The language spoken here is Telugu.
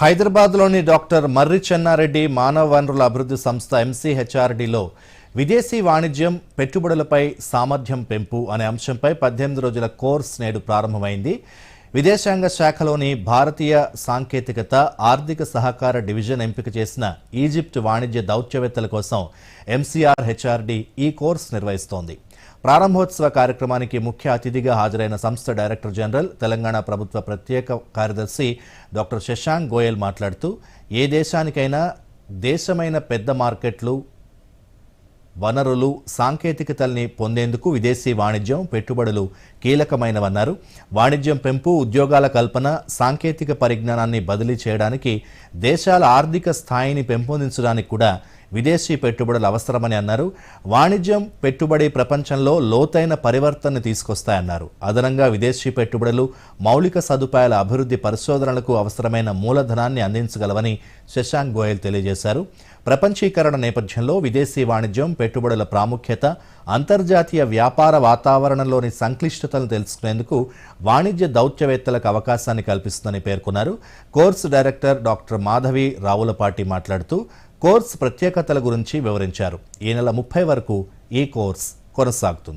హైదరాబాద్లోని డాక్టర్ మర్రి చెన్నారెడ్డి మానవ వనరుల అభివృద్ధి సంస్థ ఎంసీహెచ్ఆర్డీలో విదేశీ వాణిజ్యం పెట్టుబడులపై సామర్థ్యం పెంపు అనే అంశంపై పద్దెనిమిది రోజుల కోర్స్ నేడు ప్రారంభమైంది. విదేశాంగ శాఖలోని భారతీయ సాంకేతికత ఆర్థిక సహకార డివిజన్ ఎంపిక చేసిన ఈజిప్ట్ వాణిజ్య దౌత్యవేత్తల కోసం ఎంసీఆర్ హెచ్ఆర్డీ ఈ కోర్స్ నిర్వహిస్తోంది. ప్రారంభోత్సవ కార్యక్రమానికి ముఖ్య అతిథిగా హాజరైన సంస్థ డైరెక్టర్ జనరల్ తెలంగాణ ప్రభుత్వ ప్రత్యేక కార్యదర్శి డాక్టర్ శశాంక్ గోయల్ మాట్లాడుతూ ఏ దేశానికైనా దేశమైన పెద్ద మార్కెట్లు వనరులు సాంకేతికతల్ని పొందేందుకు విదేశీ వాణిజ్యం పెట్టుబడులు కీలకమైనవన్నారు వాణిజ్యం పెంపు ఉద్యోగాల కల్పన సాంకేతిక పరిజ్ఞానాన్ని బదిలీ చేయడానికి దేశాల ఆర్థిక స్థాయిని పెంపొందించడానికి కూడా విదేశీ పెట్టుబడులు అవసరమని అన్నారు. వాణిజ్యం పెట్టుబడి ప్రపంచంలో లోతైన పరివర్తన తీసుకొస్తాయన్నారు. అదనంగా విదేశీ పెట్టుబడులు మౌలిక సదుపాయాల అభివృద్ధి పరిశోధనలకు అవసరమైన మూలధనాన్ని అందించగలవని శశాంక్ గోయల్ తెలియజేశారు. ప్రపంచీకరణ నేపథ్యంలో విదేశీ వాణిజ్యం పెట్టుబడుల ప్రాముఖ్యత అంతర్జాతీయ వ్యాపార వాతావరణంలోని సంక్లిష్టతలను తెలుసుకునేందుకు వాణిజ్య దౌత్యవేత్తలకు అవకాశాన్ని కల్పిస్తుందని పేర్కొన్నారు. Course director doctor Madhavi Ravulapati మాట్లాడుతూ కోర్స్ ప్రత్యేకతల గురించి వివరించారు. ఈ నెల ముప్పై వరకు ఈ కోర్స్ కొనసాగుతుంది.